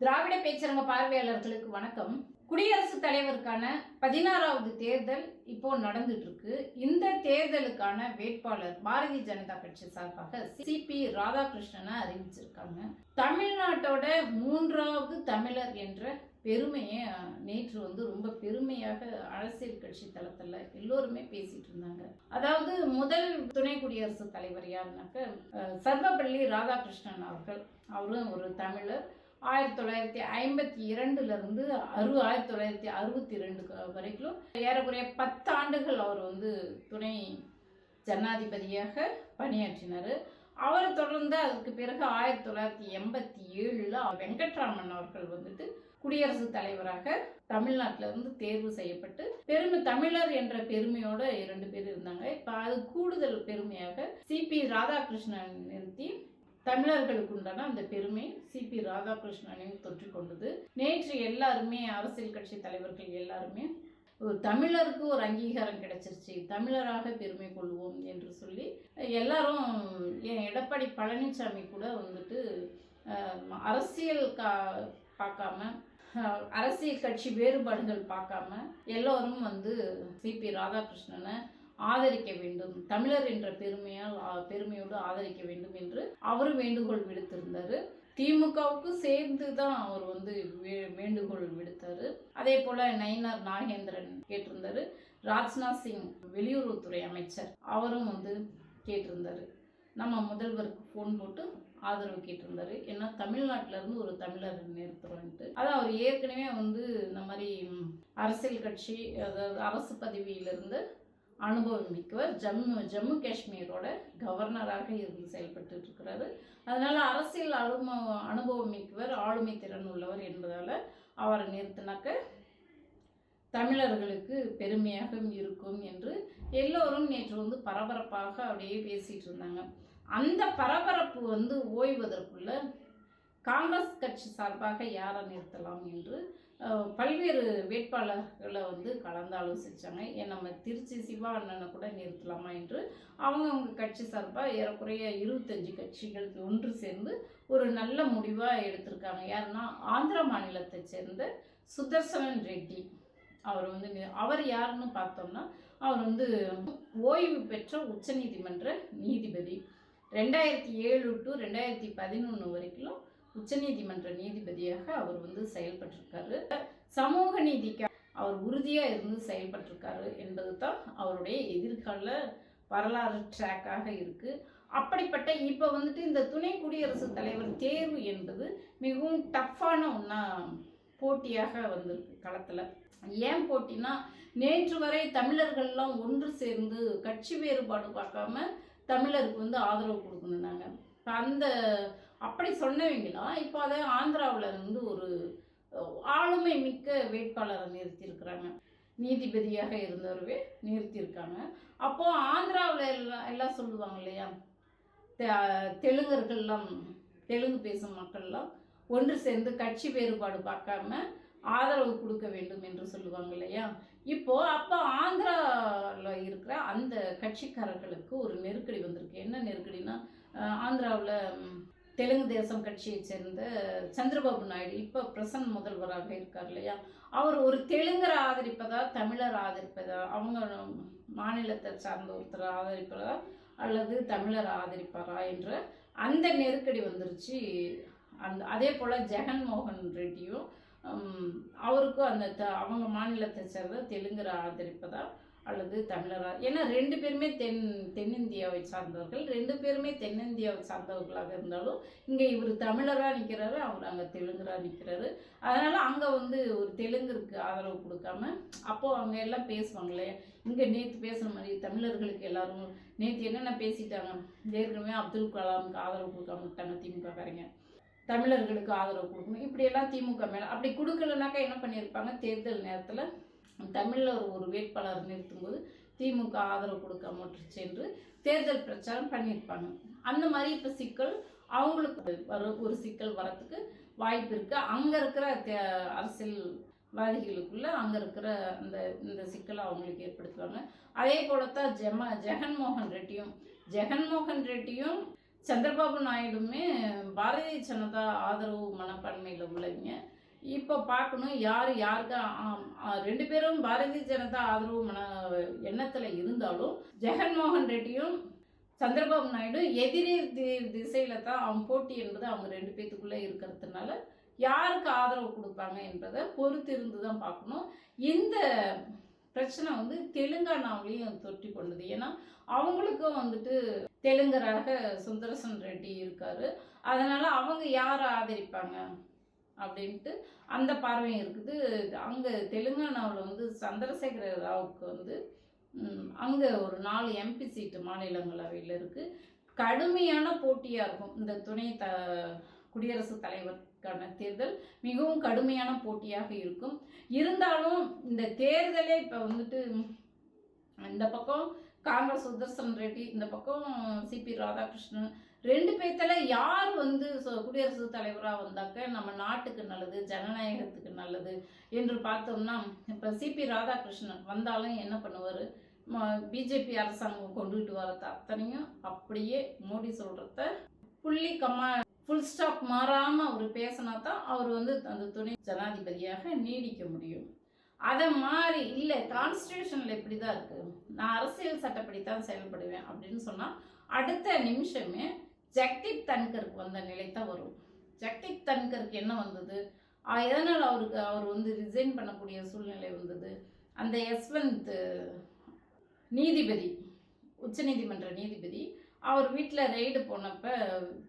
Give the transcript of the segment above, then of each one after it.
திராவிட பேச்சரங்க பார்வையாளர்களுக்கு வணக்கம். குடியரசுத் தலைவருக்கான பதினாறாவது தேர்தல் இப்போ நடந்துட்டு இருக்கு இந்த தேர்தலுக்கான வேட்பாளர் பாரதிய ஜனதா கட்சி சார்பாக சிபி ராதாகிருஷ்ணனை அறிவிச்சிருக்காங்க. தமிழ்நாட்டோட மூன்றாவது தமிழர் என்ற பெருமையை நேற்று வந்து ரொம்ப பெருமையாக அரசியல் கட்சி தளத்துல எல்லோருமே பேசிட்டு இருந்தாங்க. அதாவது முதல் துணை குடியரசுத் தலைவர் யாருனாக்க அஹ், சர்வப்பள்ளி ராதாகிருஷ்ணன் அவர்கள். அவரும் ஒரு தமிழர். ஆயிரத்தி தொள்ளாயிரத்தி ஐம்பத்தி இரண்டுலேருந்து அறு ஆயிரத்தி தொள்ளாயிரத்தி அறுபத்தி ரெண்டு வரைக்கும் ஏறக்குறைய பத்து ஆண்டுகள் அவர் வந்து துணை ஜனாதிபதியாக பணியாற்றினார். அவரை தொடர்ந்து அதுக்கு பிறகு ஆயிரத்தி தொள்ளாயிரத்தி எண்பத்தி ஏழில் வெங்கட்ராமன் அவர்கள் வந்துட்டு குடியரசுத் தலைவராக தமிழ்நாட்டிலிருந்து தேர்வு செய்யப்பட்டு பெருமை தமிழர் என்ற பெருமையோட இரண்டு பேர் இருந்தாங்க. இப்போ அது கூடுதல் பெருமையாக சிபி ராதாகிருஷ்ணன் நிறுத்தி தமிழர்களுக்கு உண்டான அந்த பெருமை சிபி ராதாகிருஷ்ணனையும் தொற்று கொண்டது. நேற்று எல்லாருமே அரசியல் கட்சி தலைவர்கள் எல்லாருமே ஒரு தமிழருக்கு ஒரு அங்கீகாரம் கிடைச்சிருச்சு. தமிழராக பெருமை கொள்வோம் என்று சொல்லி எல்லாரும் என் எடப்பாடி பழனிசாமி கூட வந்துட்டு அரசியல் கா பார்க்காம அரசியல் கட்சி வேறுபாடுகள் பார்க்காம எல்லோரும் வந்து சிபி ராதாகிருஷ்ணனை ஆதரிக்க வேண்டும். தமிழர் என்ற பெருமையால் பெருமையோடு ஆதரிக்க வேண்டும் என்று அவரும் வேண்டுகோள் விடுத்திருந்தார். திமுகவுக்கு சேர்ந்து தான் அவர் வந்து வே- வேண்டுகோள் விடுத்தாரு. அதே போல நயினார் நாகேந்திரன் கேட்டிருந்தாரு. ராஜ்நாத் சிங் வெளியுறவுத்துறை அமைச்சர் அவரும் வந்து கேட்டிருந்தாரு. நம்ம முதல்வருக்கு ஃபோன் போட்டு ஆதரவு கேட்டிருந்தாரு. ஏன்னா தமிழ்நாட்டுல இருந்து ஒரு தமிழர் நிறுத்துறோன்ட்டு. அதான் அவர் ஏற்கனவே வந்து இந்த மாதிரி அரசியல் கட்சி அதாவது அரசு பதவியிலிருந்து அனுபவம் மிக்கவர். ஜம்மு ஜம்மு காஷ்மீரோட கவர்னராக இருந்து செயல்பட்டு இருக்கிறாரு. அதனால அரசியல் அனும அனுபவம் மிக்கவர் ஆளுமை திறன் உள்ளவர் என்பதால் அவரை நிறுத்தினாக்க தமிழர்களுக்கு பெருமையாக இருக்கும் என்று எல்லோரும் நேற்று வந்து பரபரப்பாக அப்படியே பேசிகிட்டு இருந்தாங்க. அந்த பரபரப்பு வந்து ஓய்வதற்குள்ள காங்கிரஸ் கட்சி சார்பாக யாரை நிறுத்தலாம் என்று பல்வேறு வேட்பாளர்களை வந்து கலந்து ஆலோசித்தாங்க ஏன் நம்ம திருச்சி சிவா அண்ணனை கூட நிறுத்தலாமா என்று அவங்க அவங்க கட்சி சார்பாக ஏறக்குறைய இருபத்தஞ்சு கட்சிகள் ஒன்று சேர்ந்து ஒரு நல்ல முடிவாக எடுத்திருக்காங்க. யாருன்னா ஆந்திர மாநிலத்தை சேர்ந்த சுதர்சனன் ரெட்டி. அவர் வந்து அவர் யாருன்னு பார்த்தோம்னா அவர் வந்து ஓய்வு பெற்ற உச்சநீதிமன்ற நீதிபதி. ரெண்டாயிரத்தி ஏழு டு ரெண்டாயிரத்தி பதினொன்று வரைக்கும் உச்சநீதிமன்ற நீதிபதியாக அவர் வந்து செயல்பட்டிருக்காரு. சமூக நீதிக்கு அவர் உறுதியாக இருந்து செயல்பட்டிருக்காரு என்பது தான் அவருடைய எதிர்கால வரலாறு ட்ராக்காக இருக்கு. அப்படிப்பட்ட இப்போ வந்துட்டு இந்த துணை குடியரசுத் தலைவர் தேர்வு என்பது மிகவும் டஃப்பான ஒன்றா போட்டியாக வந்திருக்கு களத்தில். ஏன் போட்டினா நேற்று வரை தமிழர்கள்லாம் ஒன்று சேர்ந்து கட்சி வேறுபாடு பார்க்காம தமிழருக்கு வந்து ஆதரவு கொடுக்கணுன்னாங்க இப்போ அந்த அப்படி சொன்னவங்களாம் இப்போ அதை ஆந்திராவில் இருந்து ஒரு ஆளுமை மிக்க வேட்பாளரை நிறுத்தியிருக்கிறாங்க. நீதிபதியாக இருந்தவரவே நிறுத்தியிருக்காங்க. அப்போ ஆந்திராவில் எல்லாம் எல்லாம் சொல்லுவாங்க இல்லையா? தெலுங்கர்கள்லாம் தெலுங்கு பேசும் மக்கள்லாம் ஒன்று சேர்ந்து கட்சி வேறுபாடு பார்க்காம ஆதரவு கொடுக்க வேண்டும் என்று சொல்லுவாங்க இல்லையா? இப்போ அப்போ ஆந்திராவில் இருக்கிற அந்த கட்சிக்காரர்களுக்கு ஒரு நெருக்கடி வந்திருக்கு. என்ன நெருக்கடினா ஆந்திராவில் தெலுங்கு தேசம் கட்சியை சேர்ந்த சந்திரபாபு நாயுடு இப்போ பிரசன்ட் முதல்வராக இருக்கார் இல்லையா? அவர் ஒரு தெலுங்கரை ஆதரிப்பதா தமிழர் ஆதரிப்பதா அவங்க மாநிலத்தை சார்ந்த ஒருத்தர் ஆதரிப்பதா அல்லது தமிழர் ஆதரிப்பாரா என்ற அந்த நெருக்கடி வந்துருச்சு. அந்த அதே போல் ஜெகன்மோகன் ரெட்டியும் அவருக்கும் அந்த த அவங்க மாநிலத்தை சேர்ந்த தெலுங்கரை ஆதரிப்பதா அல்லது தமிழரா? ஏன்னா ரெண்டு பேருமே தென் தென்னிந்தியாவை சார்ந்தவர்கள். ரெண்டு பேருமே தென்னிந்தியாவை சார்ந்தவர்களாக இருந்தாலும் இங்கே இவர் தமிழராக நிற்கிறாரு அவர் அங்கே தெலுங்கராக நிற்கிறாரு அதனால் அங்கே வந்து ஒரு தெலுங்கிற்கு ஆதரவு கொடுக்காம அப்போது அவங்க எல்லாம் பேசுவாங்களே. இங்கே நேற்று பேசுகிற மாதிரி தமிழர்களுக்கு எல்லாரும் நேற்று என்னென்ன பேசிட்டாங்க? ஏற்கனவே அப்துல் கலாமுக்கு ஆதரவு கொடுக்காம விட்டாங்க திமுகக்காரங்க. தமிழர்களுக்கு ஆதரவு கொடுக்கணும். இப்படியெல்லாம் திமுக மேலே அப்படி கொடுக்கலனாக்கா என்ன பண்ணியிருப்பாங்க? தேர்தல் நேரத்தில் தமிழில் ஒரு ஒரு வேட்பாளர் நிறுத்தும்போது திமுக ஆதரவு கொடுக்காம விட்டுருச்சு என்று தேர்தல் பிரச்சாரம் பண்ணியிருப்பாங்க. அந்த மாதிரி இப்போ சிக்கல் அவங்களுக்கு வர ஒரு சிக்கல் வரத்துக்கு வாய்ப்பு இருக்குது அங்கே இருக்கிற தே- அரசியல்வாதிகளுக்குள்ள அங்கே இருக்கிற அந்த இந்த சிக்கலை அவங்களுக்கு ஏற்படுத்துவாங்க. அதே போல தான் ஜெம ஜெகன்மோகன் ரெட்டியும் ஜெகன்மோகன் ரெட்டியும் சந்திரபாபு நாயுடுமே பாரதிய ஜனதா ஆதரவு மனப்பான்மையில் உள்ளவங்க. இப்போ பார்க்கணும் யார் யாருக்கு ஆம், ரெண்டு பேரும் பாரதிய ஜனதா ஆதரவு மன எண்ணத்தில் இருந்தாலும் ஜெகன்மோகன் ரெட்டியும் சந்திரபாபு நாயுடு எதிரி தி திசையில் தான் அவன் போட்டி என்பது அவங்க ரெண்டு பேத்துக்குள்ளே இருக்கிறதுனால யாருக்கு ஆதரவு கொடுப்பாங்க என்பதை பொறுத்து இருந்து தான் பார்க்கணும் இந்த பிரச்சனை வந்து தெலுங்கானாவிலையும் தொட்டி கொண்டது. ஏன்னா அவங்களுக்கும் வந்துட்டு தெலுங்கராக சுந்தரசன் ரெட்டி இருக்காரு. அதனால அவங்க யாரை ஆதரிப்பாங்க? அப்படின்ட்டு அந்த பார்வையும் இருக்குது. அங்கே தெலுங்கானாவில் வந்து சந்திரசேகர ராவுக்கு வந்து அங்கே ஒரு நாலு எம்பி சீட்டு மாநிலங்களவையில் இருக்குது கடுமையான போட்டியாக இருக்கும் இந்த துணை த குடியரசுத் தலைவருக்கான தேர்தல். மிகவும் கடுமையான போட்டியாக இருக்கும். இருந்தாலும் இந்த தேர்தலே இப்போ வந்துட்டு இந்த பக்கம் காங்கிரஸ் சுதர்சன் ரெட்டி இந்த பக்கம் சிபி ராதாகிருஷ்ணன் ரெண்டு பேர்த்தில் யார் வந்து குடியரசு குடியரசுத் தலைவராக வந்தாக்க நம்ம நாட்டுக்கு நல்லது ஜனநாயகத்துக்கு நல்லது என்று பார்த்தோம்னா இப்போ சிபி ராதாகிருஷ்ணன் வந்தாலும் என்ன பண்ணுவார்? பிஜேபி அரசாங்கம் கொண்டுகிட்டு வரத அத்தனையும் அப்படியே மோடி சொல்கிறத புள்ளி கம்மா ஃபுல் ஸ்டாப் மாறாமல் அவர் பேசினா தான் அவர் வந்து அந்த துணை ஜனாதிபதியாக நீடிக்க முடியும். அதை மாதிரி இல்லை கான்ஸ்டியூஷனில் இப்படி தான் இருக்குது நான் அரசியல் சட்டப்படி தான் செயல்படுவேன் அப்படின்னு சொன்னால் அடுத்த நிமிஷமே ஜக்தீப் தன்கருக்கு வந்த நிலை தான் வரும். ஜக்தீப் தன்கருக்கு என்ன வந்தது? எதனால் அவருக்கு அவர் வந்து ரிசைன் பண்ணக்கூடிய சூழ்நிலை வந்தது? அந்த யஸ்வந்த் நீதிபதி உச்சநீதிமன்ற நீதிபதி அவர் வீட்டில் ரெய்டு போனப்போ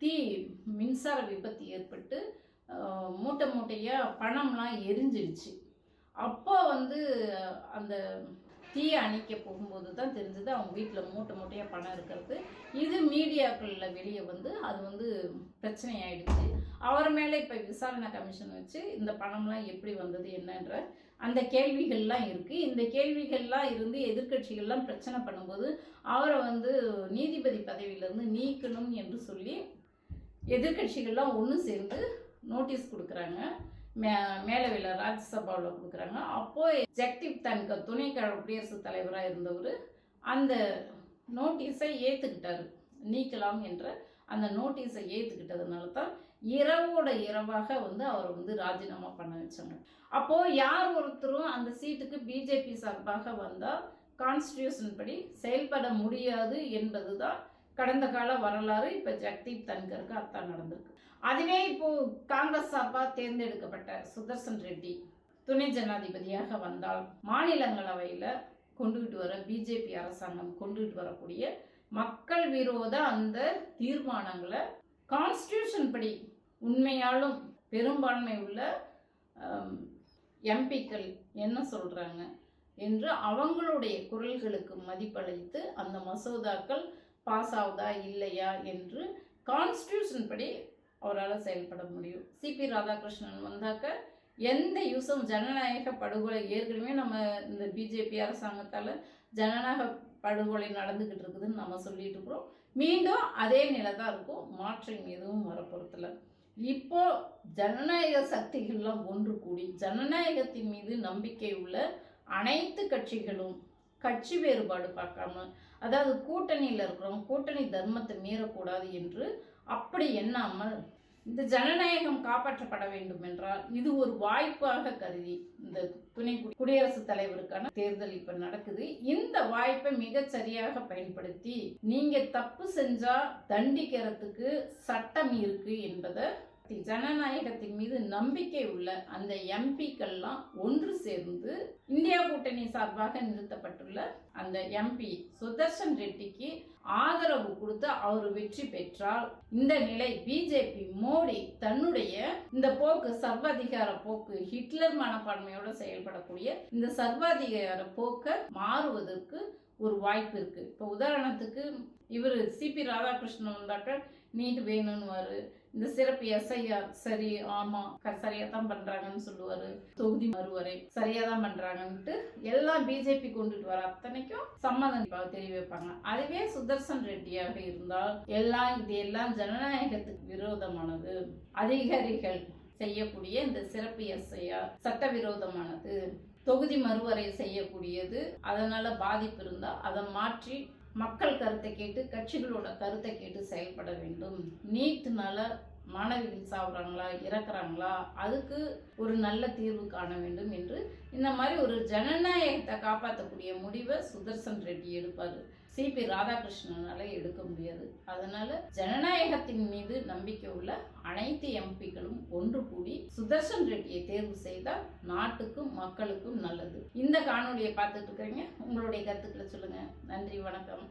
தீ மின்சார விபத்து ஏற்பட்டு மூட்டை மூட்டையாக பணம்லாம் எரிஞ்சிடுச்சு. அப்போ வந்து அந்த தீயை அணைக்க போகும்போது தான் தெரிஞ்சது அவங்க வீட்டில் மூட்டை மூட்டையாக பணம் இருக்கிறது. இது மீடியாக்களில் வெளியே வந்து அது வந்து பிரச்சனையாயிடுச்சு. அவர் மேலே இப்போ விசாரணை கமிஷன் வச்சு இந்த பணம்லாம் எப்படி வந்தது என்னன்ற அந்த கேள்விகள்லாம் இருக்குது இந்த கேள்விகள்லாம் இருந்து எதிர்க்கட்சிகள்லாம் பிரச்சனை பண்ணும்போது அவரை வந்து நீதிபதி பதவியிலேருந்து நீக்கணும் என்று சொல்லி எதிர்க்கட்சிகள்லாம் ஒன்று சேர்ந்து நோட்டீஸ் கொடுக்குறாங்க. மே மேலவையில் ராஜ்யசபாவில் கொடுக்குறாங்க. அப்போது ஜக்தீப் தன்கர் துணை கழக குடியரசுத் தலைவராக இருந்தவர் அந்த நோட்டீஸை ஏற்றுக்கிட்டார் நீக்கலாம் என்ற அந்த நோட்டீஸை ஏற்றுக்கிட்டதுனால தான் இரவோட இரவாக வந்து அவர் வந்து ராஜினாமா பண்ண வச்சாங்க. அப்போது யார் ஒருத்தரும் அந்த சீட்டுக்கு பிஜேபி சார்பாக வந்தால் கான்ஸ்டியூஷன் படி செயல்பட முடியாது என்பது தான் கடந்த கால வரலாறு. இப்போ ஜக்தீப் தன்கருக்கு அத்தான் நடந்திருக்கு. அதுவே இப்போ காங்கிரஸ் சார்பாக தேர்ந்தெடுக்கப்பட்ட சுதர்சன் ரெட்டி துணை ஜனாதிபதியாக வந்தால் மாநிலங்களவையில் கொண்டுகிட்டு வர பிஜேபி அரசாங்கம் கொண்டுகிட்டு வரக்கூடிய மக்கள் விரோத அந்த தீர்மானங்களை கான்ஸ்டியூஷன் படி உண்மையாலும் பெரும்பான்மை உள்ள எம்பிக்கள் என்ன சொல்கிறாங்க என்று அவங்களுடைய குரல்களுக்கு மதிப்பளித்து அந்த மசோதாக்கள் பாஸ் ஆகுதா இல்லையா என்று கான்ஸ்டியூஷன் படி அவரால் செயல்பட முடியும். சிபி ராதாகிருஷ்ணன் வந்தாக்க எந்த யூஸும் ஜனநாயக படுகொலை ஏற்கனவே நம்ம இந்த பிஜேபி அரசாங்கத்தால் ஜனநாயக படுகொலை நடந்துக்கிட்டு இருக்குதுன்னு நம்ம சொல்லிட்டு இருக்கிறோம். மீண்டும் அதே நிலை தான் இருக்கும் மாற்றம் எதுவும் வரப்போகிறதில்ல இப்போ ஜனநாயக சக்திகள்லாம் ஒன்று கூடி ஜனநாயகத்தின் மீது நம்பிக்கை உள்ள அனைத்து கட்சிகளும் கட்சி வேறுபாடு பார்க்காம அதாவது கூட்டணியில் இருக்கிறோம் கூட்டணி தர்மத்தை மீறக்கூடாது என்று அப்படி எண்ணாமல் இந்த ஜனநாயகம் காப்பாற்றப்பட வேண்டும் என்றால் இது ஒரு வாய்ப்பாக கருதி இந்த துணை குடியரசுத் தலைவருக்கான தேர்தல் இப்ப நடக்குது. இந்த வாய்ப்பை மிக சரியாக பயன்படுத்தி நீங்க தப்பு செஞ்சா தண்டிக்கிறதுக்கு சட்டம் இருக்கு என்பதை ஜனநாயகத்தின் மீது நம்பிக்கை உள்ள அந்த எம்பிக்கள்லாம் ஒன்று சேர்ந்து இந்தியா கூட்டணி சார்பாக நிறுத்தப்பட்டுள்ள அந்த எம்பி சுதர்ஷன் ரெட்டிக்கு ஆதரவு கொடுத்து அவர் வெற்றி பெற்றால் இந்த நிலை பிஜேபி மோடி தன்னுடைய இந்த போக்கு சர்வாதிகார போக்கு ஹிட்லர் மனப்பான்மையோட செயல்படக்கூடிய இந்த சர்வாதிகார போக்கை மாறுவதற்கு ஒரு வாய்ப்பு இருக்கு. இப்போ உதாரணத்துக்கு இவர் சிபி ராதாகிருஷ்ணன் வந்தாக்க நீட் வேணும்னுவாரு. இந்த சிறப்பு எஸ்ஐஆர் சரி ஆமா க- சரியா தான் பண்றாங்கன்னு சொல்லுவாரு. தொகுதி மறுவரை சரியா தான் பண்றாங்கன்ட்டு எல்லாம் பிஜேபி கொண்டுட்டு வர அத்தனைக்கும் சம்மதம் தெரிய தெரிவிப்பாங்க அதுவே சுதர்சன் ரெட்டியாக இருந்தால் எல்லாம் இது எல்லாம் ஜனநாயகத்துக்கு விரோதமானது. அதிகாரிகள் செய்யக்கூடிய இந்த சிறப்பு எஸ்ஐஆர் சட்டவிரோதமானது. தொகுதி மறுவரை செய்யக்கூடியது. அதனால பாதிப்பு இருந்தால் அதை மாற்றி மக்கள் கருத்தை கேட்டு கட்சிகளோட கருத்தை கேட்டு செயல்பட வேண்டும். நீட்னால மாணவிகள் சாப்பிட்றாங்களா இறக்குறாங்களா அதுக்கு ஒரு நல்ல தீர்வு காண வேண்டும் என்று இந்த மாதிரி ஒரு ஜனநாயகத்தை காப்பாற்றக்கூடிய முடிவை சுதர்சன் ரெட்டி எடுப்பார். சிபி ராதாகிருஷ்ணனால எடுக்க முடியாது. அதனால ஜனநாயகத்தின் மீது நம்பிக்கை உள்ள அனைத்து எம்பிக்களும் ஒன்று கூடி சுதர்சன் ரெட்டியை தேர்வு செய்தால் நாட்டுக்கும் மக்களுக்கும் நல்லது. இந்த காணொலியை பார்த்துட்டு இருக்கிறீங்க உங்களுடைய கருத்துக்களை சொல்லுங்க. நன்றி வணக்கம்.